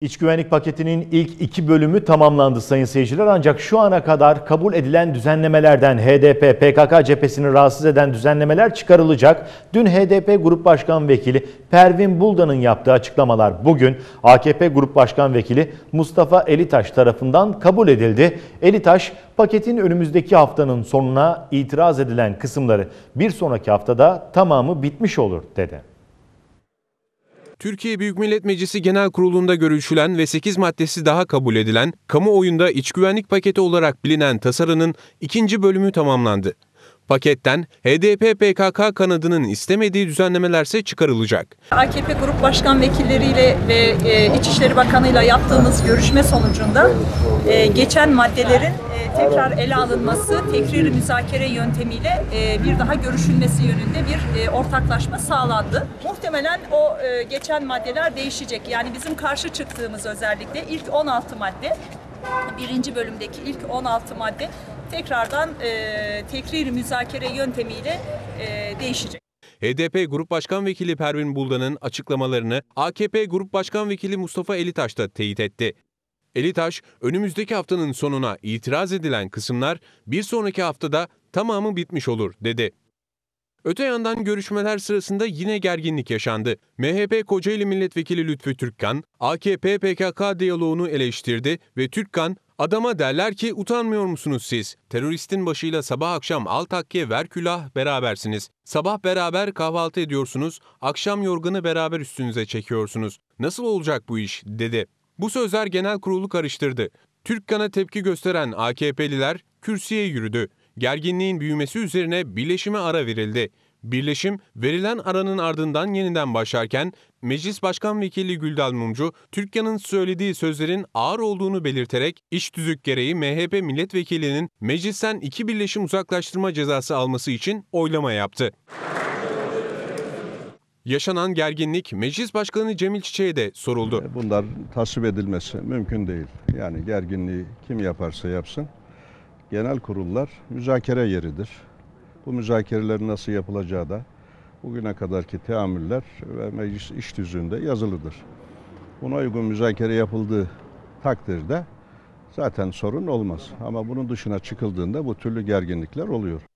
İç güvenlik paketinin ilk iki bölümü tamamlandı sayın seyirciler ancak şu ana kadar kabul edilen düzenlemelerden HDP, PKK cephesini rahatsız eden düzenlemeler çıkarılacak. Dün HDP Grup Başkan Vekili Pervin Buldan'ın yaptığı açıklamalar bugün AKP Grup Başkan Vekili Mustafa Elitaş tarafından kabul edildi. Elitaş paketin önümüzdeki haftanın sonuna itiraz edilen kısımları bir sonraki haftada tamamı bitmiş olur dedi. Türkiye Büyük Millet Meclisi Genel Kurulu'nda görüşülen ve 8 maddesi daha kabul edilen, kamuoyunda iç güvenlik paketi olarak bilinen tasarının ikinci bölümü tamamlandı. Paketten HDP PKK kanadının istemediği düzenlemelerse çıkarılacak. AKP Grup Başkan Vekilleriyle ve e, İçişleri Bakanı'yla yaptığımız görüşme sonucunda e, geçen maddelerin e, tekrar ele alınması, tekrir müzakere yöntemiyle e, bir daha görüşülmesi yönünde bir e, ortaklaşma sağlandı. Muhtemelen o e, geçen maddeler değişecek. Yani bizim karşı çıktığımız özellikle ilk 16 madde, birinci bölümdeki ilk 16 madde tekrardan e, tekrir müzakere yöntemiyle e, değişecek. HDP Grup Başkan Vekili Pervin Buldan'ın açıklamalarını AKP Grup Başkan Vekili Mustafa Elitaş da teyit etti. Elitaş, önümüzdeki haftanın sonuna itiraz edilen kısımlar bir sonraki haftada tamamı bitmiş olur dedi. Öte yandan görüşmeler sırasında yine gerginlik yaşandı. MHP Kocaeli Milletvekili Lütfü Türkkan, AKP-PKK diyaloğunu eleştirdi ve Türkkan, adama derler ki utanmıyor musunuz siz? Teröristin başıyla sabah akşam al takke ver külah berabersiniz. Sabah beraber kahvaltı ediyorsunuz, akşam yorganı beraber üstünüze çekiyorsunuz. Nasıl olacak bu iş? dedi. Bu sözler genel kurulu karıştırdı. Türkkan'a tepki gösteren AKP'liler kürsüye yürüdü. Gerginliğin büyümesi üzerine birleşime ara verildi. Birleşim verilen aranın ardından yeniden başlarken Meclis Başkan Vekili Güldal Mumcu, Türkiye'nin söylediği sözlerin ağır olduğunu belirterek iş tüzük gereği MHP milletvekilinin meclisten iki birleşim uzaklaştırma cezası alması için oylama yaptı. Yaşanan gerginlik Meclis Başkanı Cemil Çiçek'e de soruldu. Bunlar tasvip edilmesi mümkün değil. Yani gerginliği kim yaparsa yapsın. Genel kurullar müzakere yeridir. Bu müzakerelerin nasıl yapılacağı da bugüne kadarki teamüller ve meclis iş tüzüğünde yazılıdır. Buna uygun müzakere yapıldığı takdirde zaten sorun olmaz. Ama bunun dışına çıkıldığında bu türlü gerginlikler oluyor.